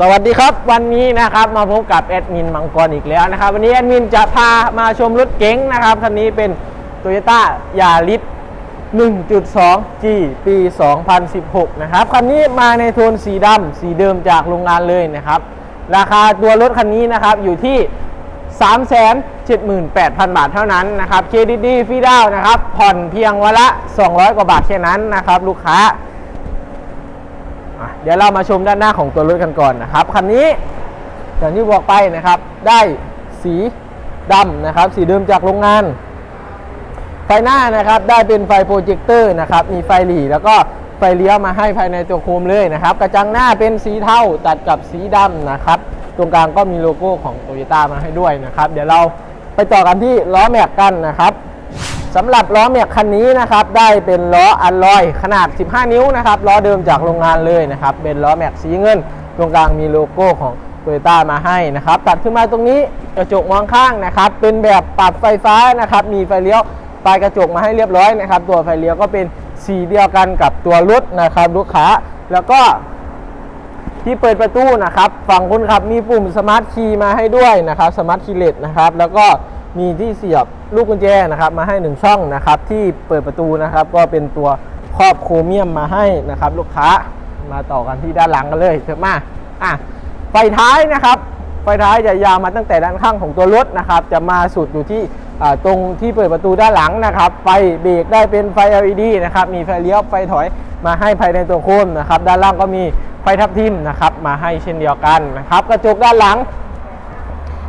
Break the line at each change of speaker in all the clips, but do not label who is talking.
สวัสดีครับวันนี้นะครับมาพบกับแอดมินมังกรอีกแล้วนะครับ วันนี้แอดมินจะพามาชมรถเก๋งนะครับคันนี้เป็น Toyota Yaris 1.2G ปี 2016 นะครับคันนี้มาในโทนสีดำสีเดิมจากโรงงานเลยนะครับ ราคาตัวรถคันนี้นะครับอยู่ที่ 378,000 บาทเท่านั้นนะครับเครดิตดีฟรีดาวน์นะครับผ่อนเพียงวันละ 200 กว่าบาทแค่นั้นนะครับลูกค้า เดี๋ยวเรามาชมด้านหน้าของตัวรถกันก่อนนะครับคันนี้อย่างที่บอกไปนะครับ ได้สีดำนะครับ สีเดิมจากโรงงาน ไฟหน้านะครับได้เป็นไฟโปรเจคเตอร์นะครับมีไฟหลีแล้วก็ไฟเลี้ยวมาให้ภายในตัวโคมเลยนะครับ กระจังหน้าเป็นสีเทาตัดกับสีดำนะครับ ตรงกลางก็มีโลโก้ของโตโยต้ามาให้ด้วยนะครับ เดี๋ยวเราไปต่อกันที่ล้อแม็กกันนะครับ สำหรับล้อแม็กคันนี้นะครับได้เป็นล้ออัลลอยขนาด 15 นิ้วนะครับล้อเดิมจากโรงงานเลยนะครับเป็นล้อแม็กสีเงิน ตรงกลางมีโลโก้ของโตโยต้ามาให้นะครับตัดขึ้นมาตรงนี้กระจกมองข้างนะครับเป็นแบบปรับไฟฟ้านะครับมีไฟเลี้ยวปลายกระจกมาให้เรียบร้อยนะครับ ตัวไฟเลี้ยวก็เป็นสีเดียวกันกับตัวรถนะครับลูกค้าแล้วก็ที่เปิดประตูนะครับ ฝั่งคนขับมีปุ่มสมาร์ทคีย์มาให้ด้วยนะครับสมาร์ทคีย์เลสนะครับ แล้วก็ มีที่เสียบลูกกุญแจนะครับมาให้หนึ่งช่องนะครับที่เปิดประตูนะครับ ก็เป็นตัวครอบโครเมียมมาให้นะครับ ลูกค้ามาต่อกันที่ด้านหลังกันเลยเถอะมาอะไฟท้ายนะครับ ไฟท้ายจะยาวมาตั้งแต่ด้านข้างของตัวรถนะครับ จะมาสุดอยู่ที่ตรงที่เปิดประตูด้านหลังนะครับ ไฟเบรกได้เป็นไฟ LED นะครับ มีไฟเลี้ยวไฟถอยมาให้ภายในตัวโคนนะครับ ด้านล่างก็มีไฟทับทิมนะครับ มาให้เช่นเดียวกันนะครับ กระจกด้านหลัง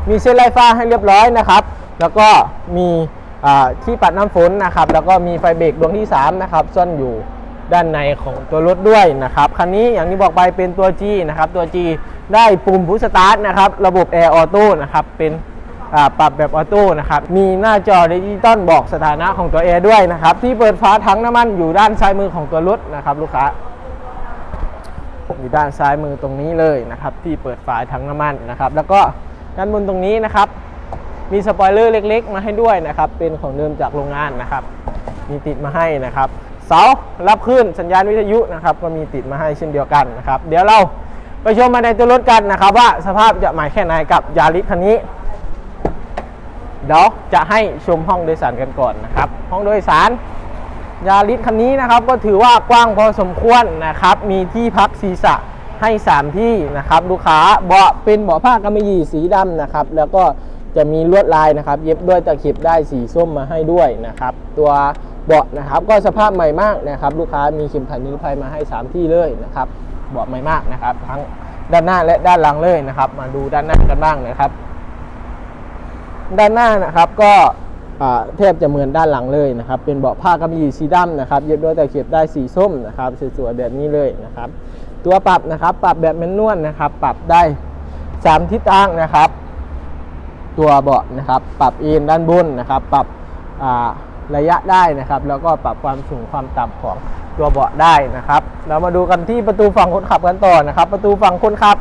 มีเส้นไล่ฟ้าให้เรียบร้อยนะครับ แล้วก็มีที่ปัดน้ำฝนนะครับ แล้วก็มีไฟเบรกดวงที่3นะครับซ่อนอยู่ด้านในของตัวรถด้วยนะครับ คันนี้อย่างที่บอกไปเป็นตัว G นะครับ ตัว G ได้ปุ่มพุชสตาร์ทนะครับ ระบบแอร์ออโต้นะครับ เป็นปรับแบบออโต้นะครับ มีหน้าจอดิจิตอลบอกสถานะของตัวแอร์ด้วยนะครับ ที่เปิดฝาถังน้ำมันอยู่ด้านซ้ายมือของตัวรถนะครับ ลูกค้า อยู่ด้านซ้ายมือตรงนี้เลยนะครับ ที่เปิดฝาถังน้ำมันนะครับ แล้วก็ด้านบนตรงนี้นะครับ มีสปอยเลอร์เล็ก ๆ มาให้ด้วยนะครับ เป็นของเดิมจากโรงงานนะครับ มีติดมาให้นะครับ เสารับคลื่นสัญญาณวิทยุนะครับ ก็มีติดมาให้เช่นเดียวกันนะครับ เดี๋ยวเราไปชมมาในตัวรถกันนะครับ ว่าสภาพจะหม่แค่ไหนกับยาริสคันนี้เดี๋ยวจะให้ชมห้องโดยสารกันก่อนนะครับ ห้องโดยสารยาริสคันนี้นะครับก็ถือว่ากว้างพอสมควรนะครับ มีที่พักศีรษะให้ 3 ที่นะครับ ลูกค้าเบาะเป็นเบาะผ้ากำมะหยี่สีดำนะครับ แล้วก็ จะมีลวดลายนะครับ เย็บด้วยตะเข็บได้สีส้มมาให้ด้วยนะครับ ตัวเบาะนะครับก็สภาพใหม่มากนะครับ ลูกค้ามีเข็มขัดนิรภัยมาให้ 3 ที่เลยนะครับเบาะใหม่มากนะครับ ทั้งด้านหน้าและด้านหลังเลยนะครับ มาดูด้านหน้ากันบ้างนะครับ ด้านหน้านะครับก็อ่าแทบจะเหมือนด้านหลังเลยนะครับ เป็นเบาะผ้ากำมะหยี่สีดำนะครับ เย็บด้วยตะเข็บได้สีส้มนะครับสวยๆแบบนี้เลยนะครับ ตัวปรับนะครับ ปรับแบบแมนนวลนะครับ ปรับได้ 3 ทิศทางนะครับ ตัวเบาะนะครับ ปรับเอนด้านบนนะครับ ปรับระยะได้นะครับ แล้วก็ปรับความสูงความต่ำของตัวเบาะได้นะครับ เรามาดูกันที่ประตูฝั่งคนขับกันต่อนะครับ ประตูฝั่งคนขับ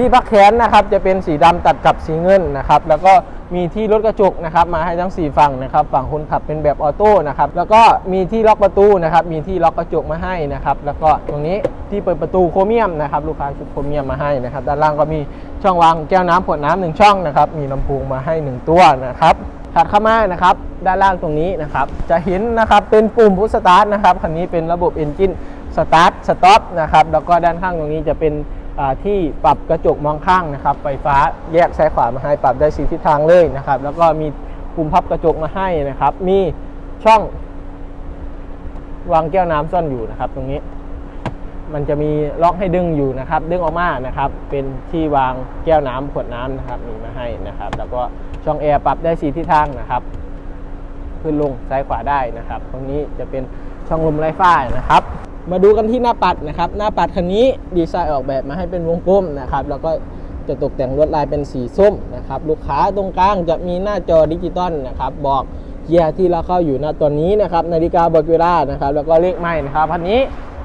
ที่พักแขนนะครับจะเป็นสีดำตัดกับสีเงินนะครับแล้วก็มีที่รถกระจกนะครับมาให้ทั้ง 4 ฝั่งนะครับฝั่งคนขับเป็นแบบออโต้นะครับแล้วก็มีที่ล็อกประตูนะครับมีที่ล็อกกระจกมาให้นะครับแล้วก็ตรงนี้ที่เปิดประตูโครเมียมนะครับลูกค้าชุดโครเมียมมาให้นะครับด้านล่างก็มีช่องวางแก้วน้ำขวดน้ำหนึ่งช่องนะครับมีลำโพงมาให้ 1 ตัวนะครับถัดเข้ามานะครับด้านล่างตรงนี้นะครับจะเห็นนะครับเป็นปุ่มพุชสตาร์ทนะครับคันนี้เป็นระบบ Engine Start Stop นะครับแล้วก็ด้านข้างตรงนี้จะเป็น ที่ปรับกระจกมองข้างนะครับ ไฟฟ้าแยกซ้ายขวามาให้ปรับได้สีทิศทางเลยนะครับ แล้วก็มีปุ่มพับกระจกมาให้นะครับ มีช่องวางแก้วน้ำซ่อนอยู่นะครับ ตรงนี้มันจะมีล็อกให้ดึงอยู่นะครับ ดึงออกมานะครับ เป็นที่วางแก้วน้ำขวดน้ำนะครับมีมาให้นะครับ แล้วก็ช่องแอร์ปรับได้สีทิศทางนะครับ ขึ้นลงซ้ายขวาได้นะครับ ตรงนี้จะเป็นช่องลมไร้ฝ้านะครับ มาดูกันที่หน้าปัดนะครับ หน้าปัดคันนี้ดีไซน์ออกแบบมาให้เป็นวงกลมนะครับ แล้วก็จะตกแต่งลวดลายเป็นสีส้มนะครับ ลูกค้าตรงกลางจะมีหน้าจอดิจิตอลนะครับ บอกเกียร์ที่เราเข้าอยู่ณตอนนี้นะครับ นาฬิกาบอกเวลานะครับ แล้วก็เลขไม้นะครับคันนี้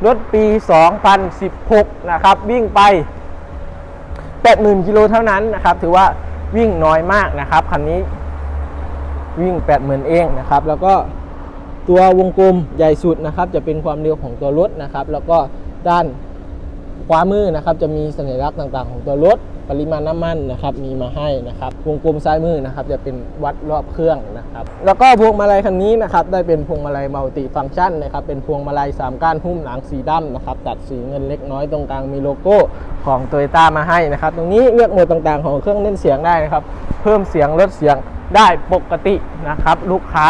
รถปี 2016 นะครับ วิ่งไป 80,000 กิโลเท่านั้นนะครับ ถือว่าวิ่งน้อยมากนะครับคันนี้วิ่ง 80,000 เองนะครับ แล้วก็ ตัววงกลมใหญ่สุดนะครับ จะเป็นความเร็วของตัวรถนะครับ แล้วก็ด้านขวามือนะครับ จะมีสัญลักษณ์ต่างๆ ของตัวรถ ปริมาณน้ำมันนะครับ มีมาให้นะครับ วงกลมซ้ายมือนะครับ จะเป็นวัดรอบเครื่องนะครับ แล้วก็พวงมาลัยคันนี้นะครับ ได้เป็นพวงมาลัยมัลติฟังก์ชันนะครับ เป็นพวงมาลัย3ก้านหุ้มหนังสีดำนะครับ ตัดสีเงินเล็กน้อยตรงกลางมีโลโก้ของโตโยต้ามาให้นะครับ ตรงนี้เลือกโหมดต่างๆ ของเครื่องเล่นเสียงได้นะครับ เพิ่มเสียงลดเสียงได้ปกตินะครับ ลูกค้า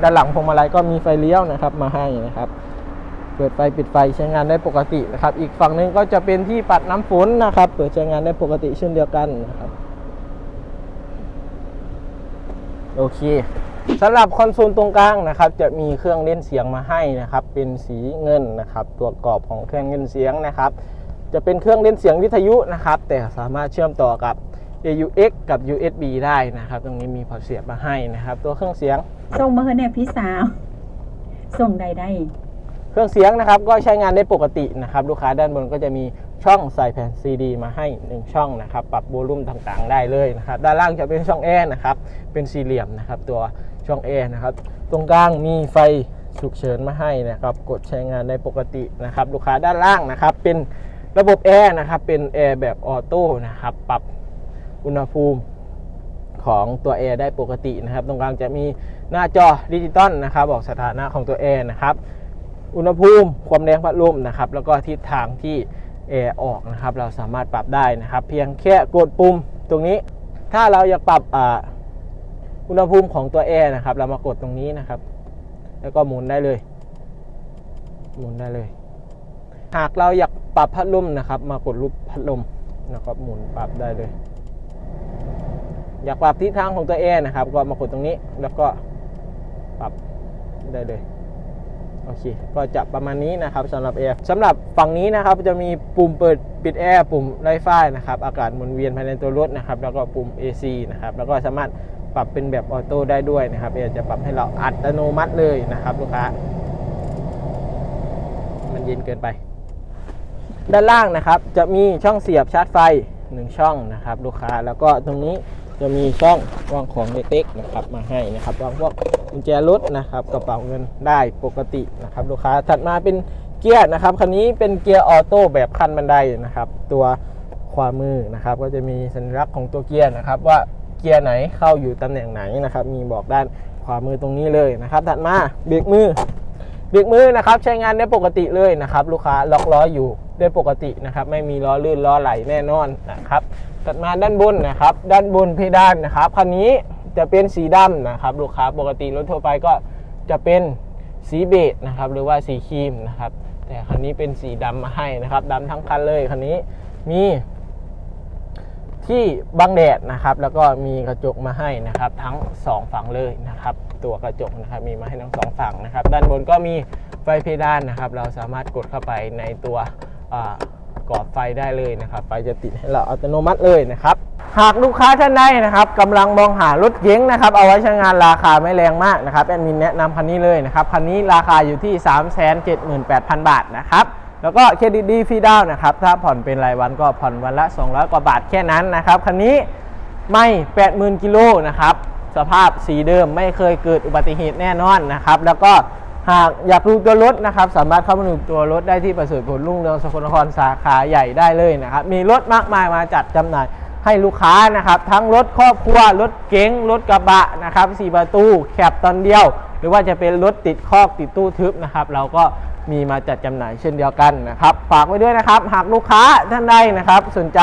ด้านหลังพวงมาลัยก็มีไฟเลี้ยวนะครับมาให้นะครับ เปิดไฟปิดไฟใช้งานได้ปกตินะครับ อีกฝั่งหนึ่งก็จะเป็นที่ปัดน้ำฝนนะครับ เปิดใช้งานได้ปกติเช่นเดียวกันนะครับ โอเคสำหรับคอนโซลตรงกลางนะครับ จะมีเครื่องเล่นเสียงมาให้นะครับ เป็นสีเงินนะครับ ตัวกรอบของเครื่องเล่นเสียงนะครับ จะเป็นเครื่องเล่นเสียงวิทยุนะครับ แต่สามารถเชื่อมต่อกับ AUX กับ USB ได้นะครับ ตรงนี้มีพอร์ตเสียบมาให้นะครับ ตัวเครื่องเสียง
ส่งมาเฮอเนี่ยพี่สาว ส่งใดได้
เครื่องเสียงนะครับก็ใช้งานได้ปกตินะครับ ลูกค้าด้านบนก็จะมีช่องใส่แผ่นซีดีมาให้ 1 ช่องนะครับ ปรับโวลูมต่างๆ ได้เลยนะครับ ด้านล่างจะเป็นช่องแอร์นะครับ เป็นสี่เหลี่ยมนะครับ ตัวช่องแอร์นะครับ ตรงกลางมีไฟฉุกเฉินมาให้นะครับ กดใช้งานได้ปกตินะครับ ลูกค้าด้านล่างนะครับ เป็นระบบแอร์นะครับ เป็นแอร์แบบออโต้นะครับ ปรับ อุณหภูมิของตัวแอร์ได้ปกตินะครับ ตรงกลางจะมีหน้าจอดิจิตอลนะครับ บอกสถานะของตัวแอร์นะครับ อุณหภูมิความแรงพัดลมนะครับ แล้วก็ทิศทางที่แอร์ออกนะครับ เราสามารถปรับได้นะครับ เพียงแค่กดปุ่มตรงนี้ ถ้าเราอยากปรับอ่าอุณหภูมิของตัวแอร์นะครับ เรามากดตรงนี้นะครับ แล้วก็หมุนได้เลย หมุนได้เลย หากเราอยากปรับพัดลมนะครับ มากดรูปพัดลมนะครับ หมุนปรับได้เลย อยากปรับทิศทางของตัวแอร์นะครับ ก็มากดตรงนี้แล้วก็ปรับได้เลยโอเคก็จะประมาณนี้นะครับสำหรับแอร์สำหรับฝั่งนี้นะครับจะมีปุ่มเปิดปิดแอร์ปุ่มไล่ฟ้านะครับอากาศหมุนเวียนภายในตัวรถนะครับแล้วก็ปุ่ม AC นะครับแล้วก็สามารถปรับเป็นแบบออโต้ได้ด้วยนะครับแอร์จะปรับให้เราอัตโนมัติเลยนะครับลูกค้า มันเย็นเกินไป ด้านล่างนะครับจะมีช่องเสียบชาร์จไฟ 1 ช่องนะครับลูกค้าแล้วก็ตรงนี้ จะมีช่องวางของเล็กๆนะครับมาให้นะครับวางพวกกุญแจรถนะครับกระเป๋าเงินได้ปกตินะครับลูกค้าถัดมาเป็นเกียร์นะครับคันนี้เป็นเกียร์ออโต้แบบคันบันไดนะครับ ตัวขวามือนะครับ ก็จะมีสัญลักษณ์ของตัวเกียร์นะครับ ว่าเกียร์ไหนเข้าอยู่ตำแหน่งไหนนะครับ มีบอกด้านขวามือตรงนี้เลยนะครับถัดมาเบรกมือเบรกมือนะครับใช้งานได้ปกติเลยนะครับ ลูกค้าล็อกล้ออยู่ได้ปกตินะครับ ไม่มีล้อลื่นล้อไหลแน่นอนนะครับ ถัดมาด้านบนนะครับ ด้านบนเพดานนะครับคันนี้จะเป็นสีดำนะครับลูกค้าปกติรถทั่วไปก็จะเป็นสีเบจนะครับหรือว่าสีครีมนะครับ แต่คันนี้เป็นสีดำมาให้นะครับดำทั้งคันเลยคันนี้มีที่บังแดดนะครับ แล้วก็มีกระจกมาให้นะครับ ทั้ง 2 ฝั่งเลยนะครับ ตัวกระจกนะครับมีมาให้ทั้งสองฝั่งนะครับ ด้านบนก็มีไฟเพดานนะครับ เราสามารถกดเข้าไปในตัวอ่า กอบไฟได้เลยนะครับไฟจะติดให้เราอัตโนมัติเลยนะครับ หากลูกค้าท่านใดนะครับกำลังมองหารถเก๋งนะครับเอาไว้ใช้งานราคาไม่แรงมากนะครับแอดมินแนะนำคันนี้เลยนะครับคันนี้ราคาอยู่ที่ 378,000 บาทนะครับแล้วก็เครดิตดีฟรีดาวน์นะครับถ้าผ่อนเป็นรายวันก็ผ่อนวันละ 200 กว่าบาทแค่นั้นนะครับคันนี้ไม่ 80,000 กิโลนะครับสภาพสีเดิมไม่เคยเกิดอุบัติเหตุแน่นอนนะครับ แล้วก็ หากอยากดูตัวรถนะครับ สามารถเข้ามาดูตัวรถได้ที่ประเสริฐผลรุ่งเรืองสกลนครสาขาใหญ่ได้เลยนะครับ มีรถมากมายมาจัดจำหน่ายให้ลูกค้านะครับ ทั้งรถครอบครัวรถเก๋งรถกระบะนะครับสี่ประตูแคบตอนเดียว หรือว่าจะเป็นรถติดคอกติดตู้ทึบนะครับ เราก็มีมาจัดจำหน่ายเช่นเดียวกันนะครับ ฝากไว้ด้วยนะครับ หากลูกค้าท่านใดนะครับ สนใจ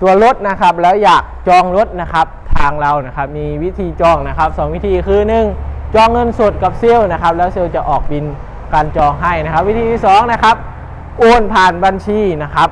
ตัวรถนะครับ แล้วอยากจองรถนะครับ ทางเรานะครับ มีวิธีจองนะครับสองวิธีคือ 1 จองเงินสดกับเซลล์นะครับ แล้วเซลล์จะออกบินการจองให้นะครับ วิธีที่สองนะครับโอนผ่านบัญชีนะครับ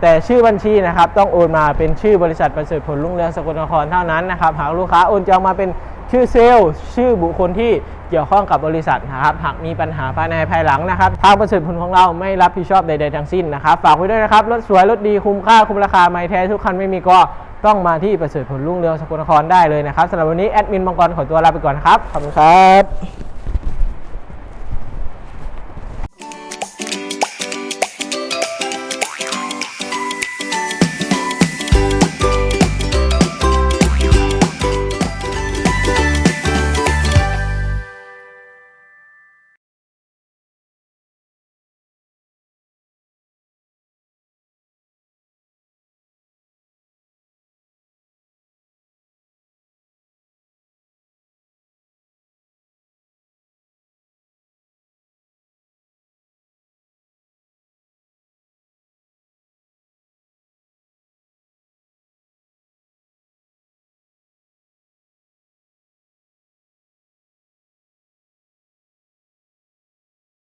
แต่ชื่อบัญชีนะครับ ต้องโอนมาเป็นชื่อบริษัทประเสริฐผลรุ่งเรืองสกลนครเท่านั้นนะครับ หากลูกค้าโอนจองมาเป็นชื่อเซลล์ ชื่อบุคคลที่เกี่ยวข้องกับบริษัทนะครับ หากมีปัญหาภายในภายหลังนะครับ ทางประเสริฐผลของเราไม่รับผิดชอบใด ๆ ทั้งสิ้นนะครับ ฝากไว้ด้วยนะครับ รถสวย รถดีคุ้มค่า คุ้มราคา ไม่แท้ทุกคันไม่มีก็ ต้องมาที่ประเสริฐผลรุ่งเรืองสกลนครได้เลยนะครับสำหรับวันนี้แอดมินมังกรขอตัวลาไปก่อนครับ ขอบคุณครับ